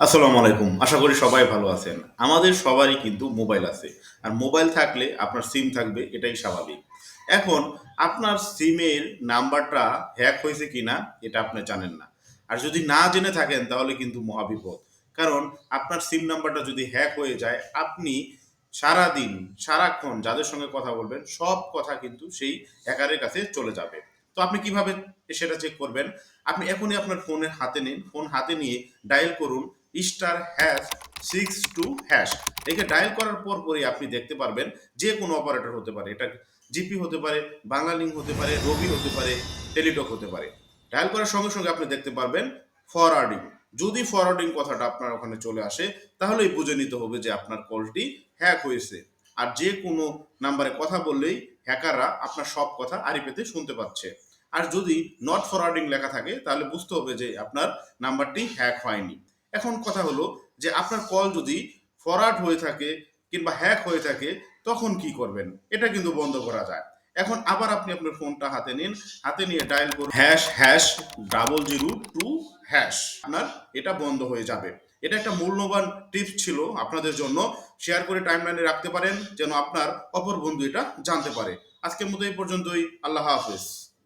আসসালামু আলাইকুম। আশা করি সবাই ভালো আছেন। আমাদের সবারই কিন্তু মোবাইল আছে। আর মোবাইল থাকলে আপনার সিম থাকবে, এটাই স্বাভাবিক। এখন, আপনার সিমের নাম্বারটা হ্যাক হয়েছে কিনা, এটা আপনি জানেন না। আর যদি না জেনে থাকেন, তাহলে কিন্তু মহাবিপদ। কারণ, আপনার সিম নাম্বারটা যদি হ্যাক হয়ে যায়, আপনি সারাদিন, সারাক্ষণ যাদের সঙ্গে কথা বলবেন, সব কথা কিন্তু সেই হ্যাকারের কাছে চলে যাবে। তো আপনি কীভাবে সেটা চেক করবেন? আপনি এখনই আপনার ফোনের হাতে নিন। ফোন হাতে নিয়ে ডায়াল করুন। Star hash six two hash একে ডায়াল করার পর পরই আপনি দেখতে পারবেন যে কোনো অপারেটর হতে পারে। এটা জিপি হতে পারে বাংলালিঙ্ক হতে পারে রবি হতে পারে টেলিটক হতে পারে। ডায়াল করার সঙ্গে সঙ্গে আপনি দেখতে পারবেন ফরওয়ার্ডিং যদি ফরওয়ার্ডিং কথাটা আপনার ওখানে চলে আসে, তাহলেই বুঝে নিতে হবে যে আপনার কলটি হ্যাক হয়েছে। আর যে কোনো নাম্বারে কথা বললেই হ্যাকাররা আপনার সব কথা আড়ি পেতে শুনতে পাচ্ছে। আর যদি নট ফরওয়ার্ডিং লেখা থাকে, তাহলে বুঝতে হবে যে আপনার নাম্বারটি হ্যাক হয়নি। এখন কথা হলো যে আপনার কল যদি ফরওয়ার্ড হয়ে থাকে কিংবা হ্যাক হয়ে থাকে, তখন কি করবেন? এটা কিন্তু বন্ধ করা যায়। এখন আবার আপনি আপনার ফোনটা হাতে নিন, হাতে নিয়ে ডায়াল করুন। Hash hash double zero two hash আপনার এটা বন্ধ হয়ে যাবে। এটা একটা মূল্যবান টিপস ছিল আপনাদের জন্য। শেয়ার করে টাইমলাইনে রাখতে পারেন, যেন আপনার অপর বন্ধু এটা জানতে পারে। আজকের মতো এই পর্যন্তই। আল্লাহ হাফেজ।